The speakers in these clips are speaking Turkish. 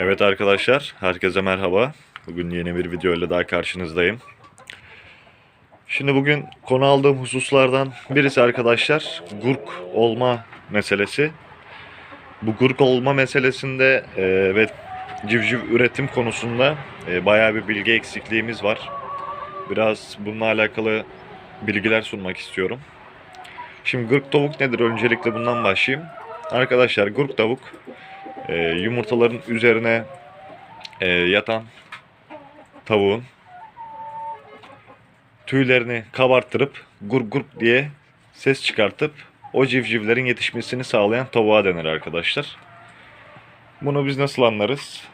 Evet arkadaşlar, herkese merhaba. Bugün yeni bir video ile daha karşınızdayım. Şimdi bugün konu aldığım hususlardan birisi arkadaşlar gurk olma meselesi. Bu gurk olma meselesinde e, ve civciv üretim konusunda e, bayağı bir bilgi eksikliğimiz var. Biraz bununla alakalı bilgiler sunmak istiyorum. Şimdi gurk tavuk nedir? Öncelikle bundan başlayayım. Arkadaşlar gurk tavuk e, yumurtaların üzerine e, yatan tavuğun tüylerini kabarttırıp gurk gurk diye ses çıkartıp o civcivlerin yetişmesini sağlayan tavuğa denir arkadaşlar. Bunu biz nasıl anlarız?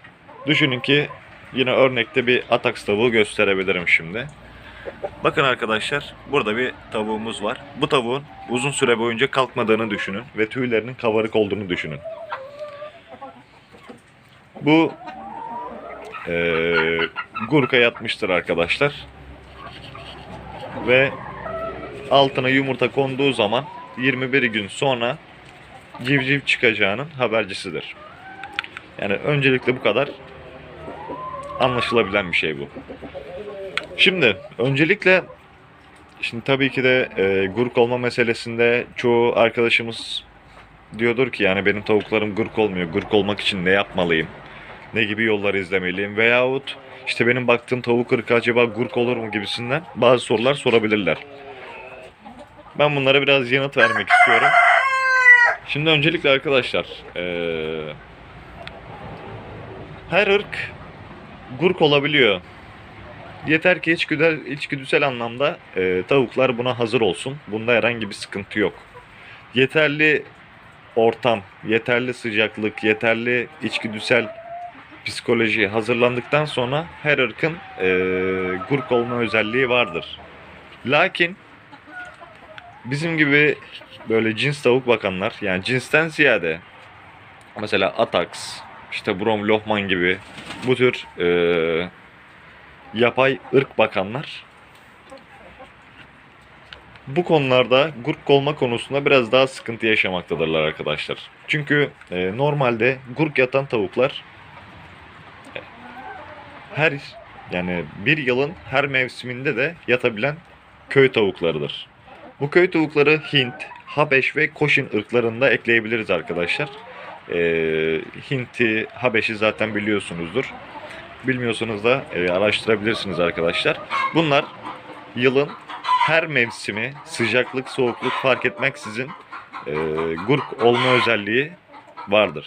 Düşünün ki yine örnekte bir ataks tavuğu gösterebilirim şimdi. Bakın arkadaşlar burada bir tavuğumuz var. Bu tavuğun uzun süre boyunca kalkmadığını düşünün ve tüylerinin kabarık olduğunu düşünün. Bu eee gurka yatmıştır arkadaşlar. Ve altına yumurta konduğu zaman 21 gün sonra civciv çıkacağının habercisidir. Yani öncelikle bu kadar anlaşılabilen bir şey bu. Şimdi öncelikle şimdi tabii ki de e, gurk olma meselesinde çoğu arkadaşımız diyordur ki yani benim tavuklarım gurk olmuyor. Gurk olmak için ne yapmalıyım? Ne gibi yollar izlemeliyim? Veyahut işte benim baktığım tavuk ırkı acaba gurk olur mu gibisinden bazı sorular sorabilirler. Ben bunlara biraz yanıt vermek istiyorum. Şimdi öncelikle arkadaşlar eee, her ırk gurk olabiliyor. Yeter ki içgüdüsel, içgüdüsel anlamda eee, tavuklar buna hazır olsun. Bunda herhangi bir sıkıntı yok. Yeterli ortam, yeterli sıcaklık, yeterli içgüdüsel psikoloji hazırlandıktan sonra her ırkın eee gurk olma özelliği vardır. Lakin bizim gibi böyle cins tavuk bakanlar yani cinsten ziyade mesela Atax, işte Brom Lohman gibi bu tür eee, yapay ırk bakanlar bu konularda gurk olma konusunda biraz daha sıkıntı yaşamaktadırlar arkadaşlar. Çünkü e, normalde gurk yatan tavuklar e, her yani bir yılın her mevsiminde de yatabilen köy tavuklarıdır. Bu köy tavukları Hint, Habeş ve Koşin ırklarında ekleyebiliriz arkadaşlar. E, Hint'i, Habeş'i zaten biliyorsunuzdur. Bilmiyorsanız da e, araştırabilirsiniz arkadaşlar. Bunlar yılın her mevsimi sıcaklık soğukluk fark etmeksizin e, gurk olma özelliği vardır.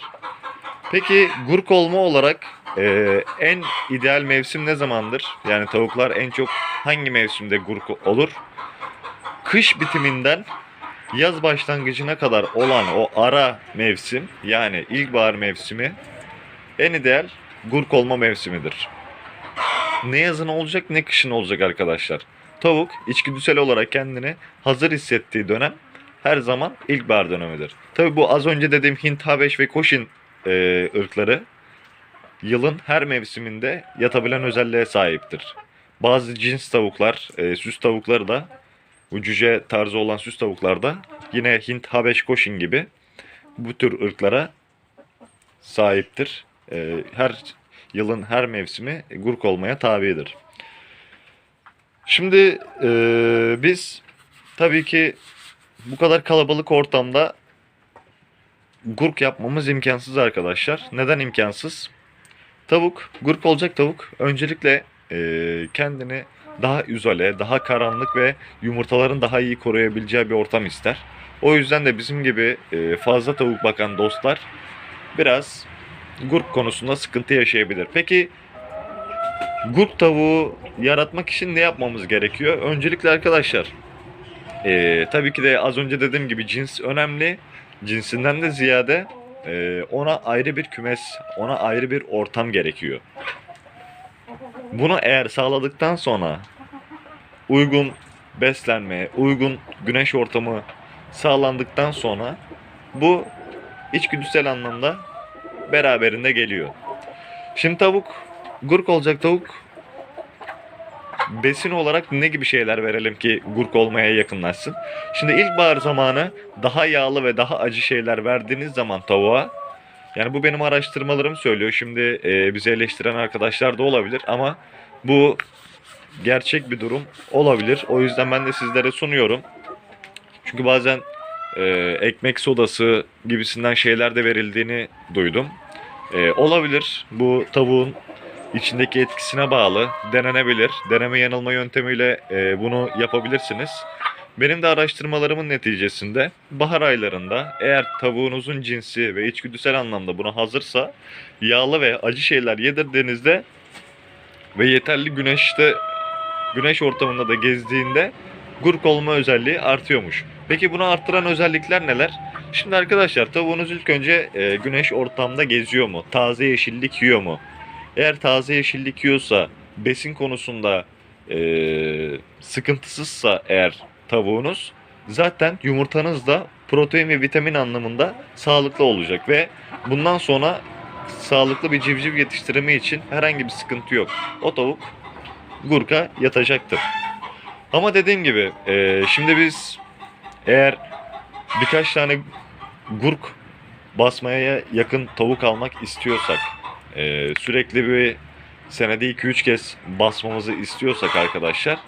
Peki gurk olma olarak e, en ideal mevsim ne zamandır? Yani tavuklar en çok hangi mevsimde gurk olur? Kış bitiminden yaz başlangıcına kadar olan o ara mevsim yani ilkbahar mevsimi en ideal gurk olma mevsimidir. Ne yazın olacak ne kışın olacak arkadaşlar. Tavuk içgüdüsel olarak kendini hazır hissettiği dönem her zaman ilkbahar dönemidir. Tabi bu az önce dediğim Hint, Habeş ve Koşin e, ırkları yılın her mevsiminde yatabilen özelliğe sahiptir. Bazı cins tavuklar, e, süs tavukları da bu cüce tarzı olan süs tavuklar da yine Hint, Habeş, Koşin gibi bu tür ırklara sahiptir. E, her yılın her mevsimi gurk olmaya tabidir. Şimdi eee, biz tabii ki bu kadar kalabalık ortamda gurk yapmamız imkansız arkadaşlar. Neden imkansız? Tavuk, gurk olacak tavuk öncelikle eee, kendini daha izole, daha karanlık ve yumurtaların daha iyi koruyabileceği bir ortam ister. O yüzden de bizim gibi eee, fazla tavuk bakan dostlar biraz gurk konusunda sıkıntı yaşayabilir. Peki Gurk tavuğu yaratmak için ne yapmamız gerekiyor? Öncelikle arkadaşlar eee, tabii ki de az önce dediğim gibi cins önemli. Cinsinden de ziyade eee, ona ayrı bir kümes, ona ayrı bir ortam gerekiyor. Bunu eğer sağladıktan sonra uygun beslenme, uygun güneş ortamı sağlandıktan sonra bu içgüdüsel anlamda beraberinde geliyor. Şimdi tavuk Gurk olacak tavuk besin olarak ne gibi şeyler verelim ki gurk olmaya yakınlaşsın? Şimdi ilkbahar zamanı daha yağlı ve daha acı şeyler verdiğiniz zaman tavuğa Yani bu benim araştırmalarım söylüyor. Şimdi e, bizi eleştiren arkadaşlar da olabilir ama bu gerçek bir durum olabilir. O yüzden ben de sizlere sunuyorum. Çünkü bazen e, ekmek sodası gibisinden şeyler de verildiğini duydum. E, olabilir. Bu tavuğun içindeki etkisine bağlı. Denenebilir. Deneme yanılma yöntemiyle e, bunu yapabilirsiniz. Benim de araştırmalarımın neticesinde bahar aylarında eğer tavuğunuzun cinsi ve içgüdüsel anlamda buna hazırsa yağlı ve acı şeyler yedirdiğinizde ve yeterli güneşte güneş ortamında da gezdiğinde gurk olma özelliği artıyormuş. Peki bunu arttıran özellikler neler? Şimdi arkadaşlar tavuğunuz ilk önce e, güneş ortamda geziyor mu? Taze yeşillik yiyor mu? Eğer taze yeşillik yiyorsa besin konusunda e, sıkıntısızsa eğer tavuğunuz zaten yumurtanız da protein ve vitamin anlamında sağlıklı olacak ve bundan sonra sağlıklı bir civciv yetiştirimi için herhangi bir sıkıntı yok. O tavuk gurka yatacaktır. Ama dediğim gibi e, şimdi biz eğer birkaç tane gurk basmaya yakın tavuk almak istiyorsak e, sürekli bir senede 2-3 kez basmamızı istiyorsak arkadaşlar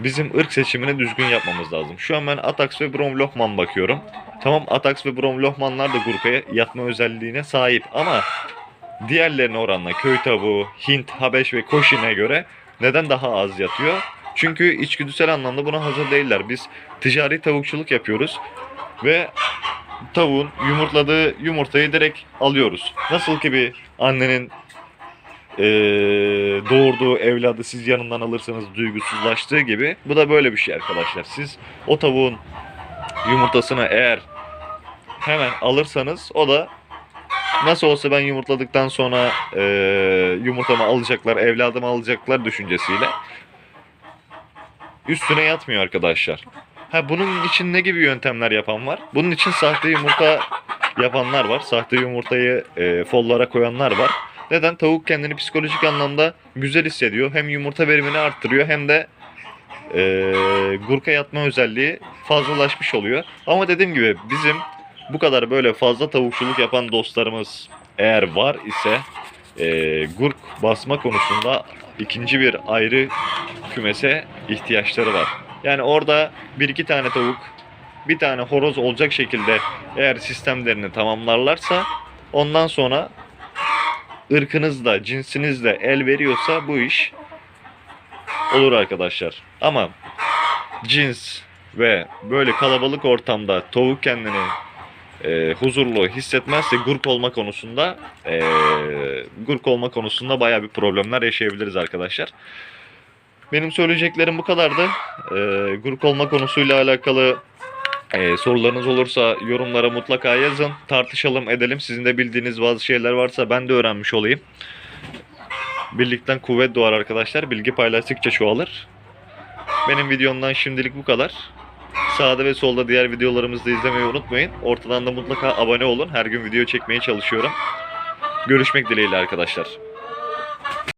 bizim ırk seçimini düzgün yapmamız lazım. Şu an ben Atax ve Bromlohman bakıyorum. Tamam Atax ve Bromlohmanlar da gurkaya yatma özelliğine sahip ama diğerlerine oranla köy tavuğu, Hint, Habeş ve Koşin'e göre neden daha az yatıyor? Çünkü içgüdüsel anlamda buna hazır değiller. Biz ticari tavukçuluk yapıyoruz ve tavuğun yumurtladığı yumurtayı direkt alıyoruz. Nasıl ki bir annenin eee, doğurduğu evladı siz yanından alırsanız duygusuzlaştığı gibi bu da böyle bir şey arkadaşlar. Siz o tavuğun yumurtasını eğer hemen alırsanız o da nasıl olsa ben yumurtladıktan sonra eee yumurtamı alacaklar, evladımı alacaklar düşüncesiyle üstüne yatmıyor arkadaşlar. Ha bunun için ne gibi yöntemler yapan var? Bunun için sahte yumurta yapanlar var. Sahte yumurtayı e, follara koyanlar var. Neden? Tavuk kendini psikolojik anlamda güzel hissediyor. Hem yumurta verimini arttırıyor hem de e, gurka yatma özelliği fazlalaşmış oluyor. Ama dediğim gibi bizim bu kadar böyle fazla tavukçuluk yapan dostlarımız eğer var ise e, gurk basma konusunda ikinci bir ayrı kümese ihtiyaçları var. Yani orada bir iki tane tavuk, bir tane horoz olacak şekilde eğer sistemlerini tamamlarlarsa ondan sonra ırkınız da cinsiniz de el veriyorsa bu iş olur arkadaşlar. Ama cins ve böyle kalabalık ortamda tavuk kendini e, huzurlu hissetmezse gurk olma konusunda e, gurk olma konusunda bayağı bir problemler yaşayabiliriz arkadaşlar. Benim söyleyeceklerim bu kadardı. E, gurk olma konusuyla alakalı e, sorularınız olursa yorumlara mutlaka yazın. Tartışalım edelim. Sizin de bildiğiniz bazı şeyler varsa ben de öğrenmiş olayım. Birlikten kuvvet doğar arkadaşlar. Bilgi paylaştıkça çoğalır. Benim videomdan şimdilik bu kadar. Sağda ve solda diğer videolarımızı da izlemeyi unutmayın. Ortadan da mutlaka abone olun. Her gün video çekmeye çalışıyorum. Görüşmek dileğiyle arkadaşlar.